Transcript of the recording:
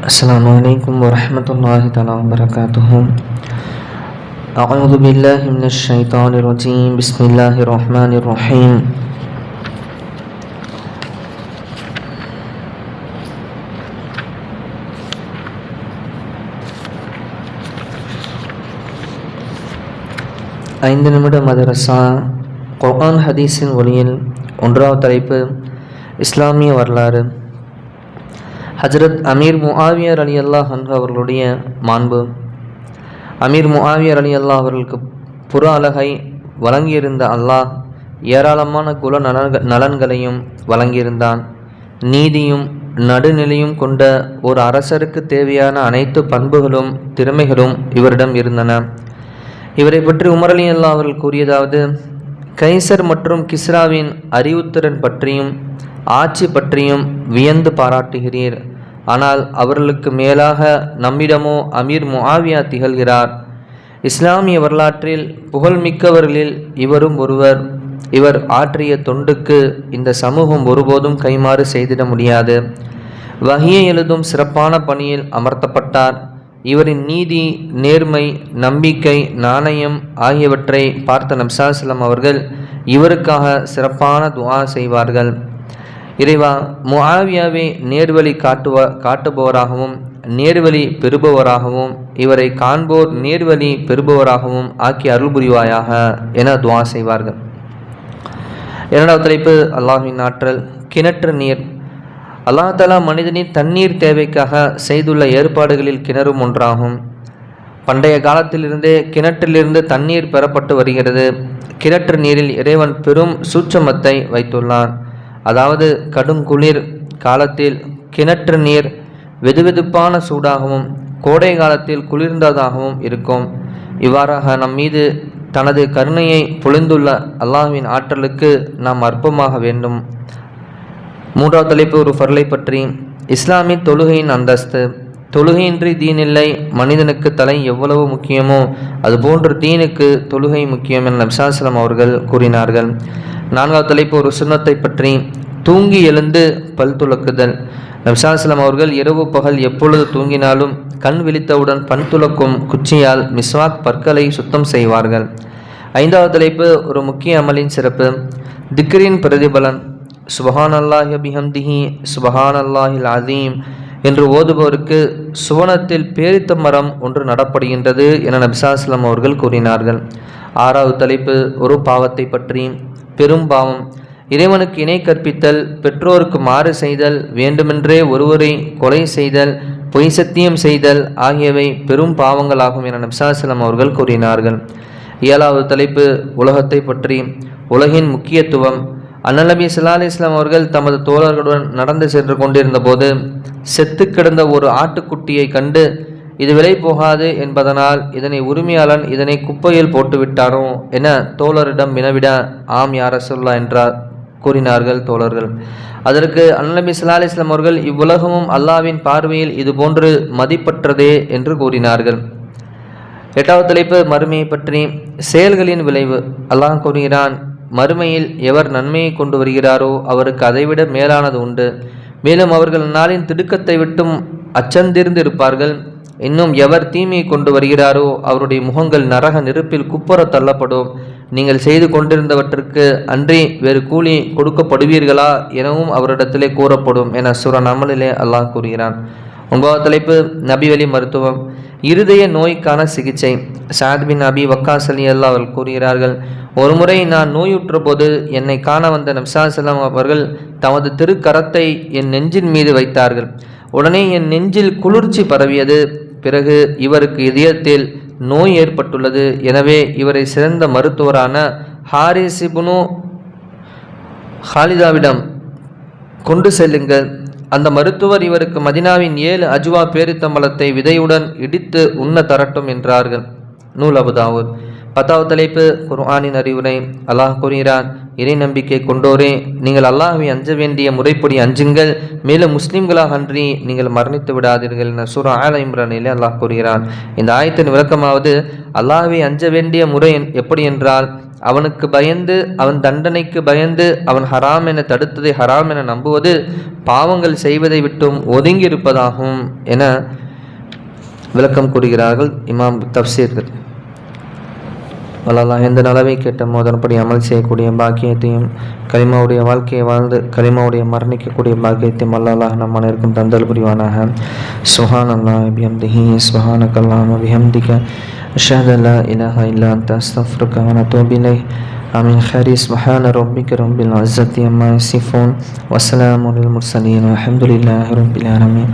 السلام عليكم ورحمة الله تعالى وبركاته أعوذ بالله من الشيطان الرجيم بسم الله الرحمن الرحيم ஐந்து நிமிட மதரசா குர்ஆன் ஹதீஸின் ஒளியில் ஒன்றாவது தலைப்பு இஸ்லாமிய வரலாறு ஹஜரத் அமீர் முஆவியர் அலி அல்லாஹ் அன்ஹு அவர்களுடைய மாண்பு. அமீர் முஆவியர் அலி அல்லாஹ் அவர்களுக்கு புற அழகை வழங்கியிருந்த அல்லாஹ் ஏராளமான குல நலன்கள் நலன்களையும் வழங்கியிருந்தான். நீதியும் நடுநிலையும் கொண்ட ஒரு அரசருக்கு தேவையான அனைத்து பண்புகளும் திறமைகளும் இவரிடம் இருந்தன. இவரை பற்றி உமர் அலி அல்லா அவர்கள் கூறியதாவது கைசர் மற்றும் கிஸ்ராவின் அறிவுத்திறன் பற்றியும் ஆட்சி பற்றியும் வியந்து பாராட்டுகிறீர். ஆனால் அவர்களுக்கு மேலாக நம்மிடமோ அமீர் முஆவியா திகழ்கிறார். இஸ்லாமிய வரலாற்றில் புகழ்மிக்கவர்களில் இவரும் ஒருவர். இவர் ஆற்றிய தொண்டுக்கு இந்த சமூகம் ஒருபோதும் கைமாறு செய்திட முடியாது. வகியை எழுதும் சிறப்பான பணியில் அமர்த்தப்பட்டார். இவரின் நீதி நேர்மை நம்பிக்கை நாணயம் ஆகியவற்றை பார்த்த நப்சாஸ்லம் அவர்கள் இவருக்காக சிறப்பான துவா செய்வார்கள். இறைவா முஆவியாவை நேர்வழி காட்டுவ காட்டுபவராகவும் நேர்வழி பெறுபவராகவும் இவரை காண்போர் நேர்வழி பெறுபவராகவும் ஆக்கி அருள் புரிவாயாக என துவா செய்வார்கள். இரண்டாவது தலைப்பு அல்லாஹின் ஆற்றல் கிணற்று நீர். அல்லாஹாலா மனிதனின் தண்ணீர் தேவைக்காக செய்துள்ள ஏற்பாடுகளில் கிணறும் ஒன்றாகும். பண்டைய காலத்திலிருந்தே கிணற்றிலிருந்து தண்ணீர் பெறப்பட்டு வருகிறது. கிணற்று நீரில் இறைவன் பெரும் சூட்சமத்தை வைத்துள்ளான். அதாவது கடும் குளிர் காலத்தில் கிணற்று நீர் வெதுவெதுப்பான சூடாகவும் கோடை காலத்தில் குளிர்ந்ததாகவும் இருக்கும். இவ்வாறாக நம் மீது தனது கருணையை பொழிந்துள்ள அல்லாஹ்வின் ஆற்றலுக்கு நாம் அற்பமாக வேண்டும். மூன்றாவது தலைப்பு ஒரு பொருளை பற்றி. இஸ்லாமின் தொழுகையின் அந்தஸ்து. தொழுகையின்றி தீனில்லை மனிதனுக்கு தலை எவ்வளவு முக்கியமோ அதுபோன்று தீனுக்கு தொழுகை முக்கியம் என நபிசாஸ்லம் அவர்கள் கூறினார்கள். நான்காவது தலைப்பு ஒரு சுண்ணத்தை பற்றி தூங்கி எழுந்து பல் துலக்குதல். நபிசாஸ்லம் அவர்கள் இரவு பகல் எப்பொழுது தூங்கினாலும் கண் விழித்தவுடன் பண் துளக்கும் குச்சியால் மிஸ்வாக் பற்களை சுத்தம் செய்வார்கள். ஐந்தாவது தலைப்பு ஒரு முக்கிய அமலின் சிறப்பு. திக்ரின் பிரதிபலன். சுபஹான் அல்லாஹி அபிஹம்திஹி சுபஹான் அல்லாஹில் அதீம் என்று ஓதுபவருக்கு சுவனத்தில் பேரித்த மரம் ஒன்று நடப்படுகின்றது என நபிசாஸ்லம் அவர்கள் கூறினார்கள். ஆறாவது தலைப்பு ஒரு பாவத்தை பற்றி பெரும் பாவம். இறைவனுக்கு இணை கற்பித்தல் பெற்றோருக்கு மாறு செய்தல் வேண்டுமென்றே ஒருவரை கொலை செய்தல் பொய் சத்தியம் செய்தல் ஆகியவை பெரும் பாவங்களாகும் என நபிசாஸ்லம் அவர்கள் கூறினார்கள். ஏழாவது தலைப்பு உலகத்தை பற்றி. உலகின் முக்கியத்துவம். அன்னலபி சல்லா இஸ்லாம் அவர்கள் தமது தோழர்களுடன் நடந்து சென்று கொண்டிருந்த போது செத்து கிடந்த ஒரு ஆட்டுக்குட்டியை கண்டு இது விலை போகாது என்பதனால் இதனை உரிமையாளன் இதனை குப்பையில் போட்டுவிட்டானோ என தோழரிடம் வினவிட ஆம் யார சொல்லா என்றார். கூறினார்கள் தோழர்கள். அதற்கு அன்னபி சல்லா இஸ்லாம் அவர்கள் இவ்வுலகமும் அல்லாவின் பார்வையில் இது போன்று மதிப்பற்றதே என்று கூறினார்கள். எட்டாவது தலைப்பு மறுமையை பற்றி. செயல்களின் விளைவு. அல்லாஹ் கூறுகிறான் மறுமையில் எவர் நன்மையை கொண்டு வருகிறாரோ அவருக்கு அதைவிட மேலானது உண்டு. மேலும் அவர்கள் நாளின் திடுக்கத்தை விட்டும் அச்சந்திருந்து இருப்பார்கள் இன்னும் எவர் தீமையை கொண்டு வருகிறாரோ அவருடைய முகங்கள் நரக நெருப்பில் குப்புற தள்ளப்படும். நீங்கள் செய்து கொண்டிருந்தவற்றுக்கு அன்றி வேறு கூலி கொடுக்கப்படுவீர்களா எனவும் அவரிடத்திலே கூறப்படும் என சுரன் அமலிலே அல்லாஹ் கூறுகிறான். ஒன்பதாவது தலைப்பு நபிவலி மருத்துவம். இருதய நோய்க்கான சிகிச்சை. சாத்பின் அபி வக்காஸ் அலி அல்லா அவர்கள் கூறுகிறார்கள் ஒருமுறை நான் நோயுற்ற போது என்னை காண வந்த நப்சாசலம் அவர்கள் தமது திருக்கரத்தை என் நெஞ்சின் மீது வைத்தார்கள். உடனே என் நெஞ்சில் குளிர்ச்சி பரவியது. பிறகு இவருக்கு இதயத்தில் நோய் ஏற்பட்டுள்ளது. எனவே இவரை சிறந்த மருத்துவரான ஹாரிசிபுனு ஹாலிதாவிடம் கொண்டு செல்லுங்கள். அந்த மருத்துவர் இவருக்கு மதினாவின் ஏழு அஜுவா பேரித்தம்பலத்தை விதையுடன் இடித்து உண்ண தரட்டும் என்றார்கள். நூல் அபுதாவூத் பத்தாவது தலைப்பு குர்ஆனின் அறிவுரை. அல்லாஹ் கூறுகிறான் இறை நம்பிக்கை கொண்டோரே நீங்கள் அல்லாஹை அஞ்ச வேண்டிய முறைப்படி அஞ்சுங்கள். மேலும் முஸ்லிம்களாக அன்றி நீங்கள் மரணித்து விடாதீர்கள் என சூரா ஆல இம்ரானிலே அல்லாஹ் கூறுகிறான். இந்த ஆயத்தின் விளக்கமாவது அல்லாஹை அஞ்ச வேண்டிய முறை எப்படி என்றால் அவனுக்கு பயந்து அவன் தண்டனைக்கு பயந்து அவன் ஹராம் என தடுத்ததை ஹராம் என நம்புவது பாவங்கள் செய்வதை விட்டும் ஒதுங்கி இருப்பதாகும் என விளக்கம் கூறுகிறார்கள் இமாம் தப்சீர்கள். வல்லலாம் எந்த நலவை கேட்ட மோதன்படி அமல் செய்யக்கூடிய பாக்கியத்தையும் கலிமாவுடைய வாழ்க்கையை வாழ்ந்து கலிமாவுடைய மரணிக்கக்கூடிய பாக்கியத்தையும் வல்லலாக நம் அனைவருக்கும் தந்தல் புரிவானாக. சுஹான் அல்லா பிஹம்திஹி சுஹான கல்லாம் பிஹம்திக. அஷஹத் அல்லா இலஹா இல்லா தஸ்தஃப்ருக்க வனத்தோபிலை அமின். ஹரி சுஹான ரொம்பிக்க ரொம்பில் அஸ்ஸத்தி அம்மா சிஃபோன் வசலாம் முரல் முர்சலீன் அஹமதுல்லா ரொம்பில் அரமீன்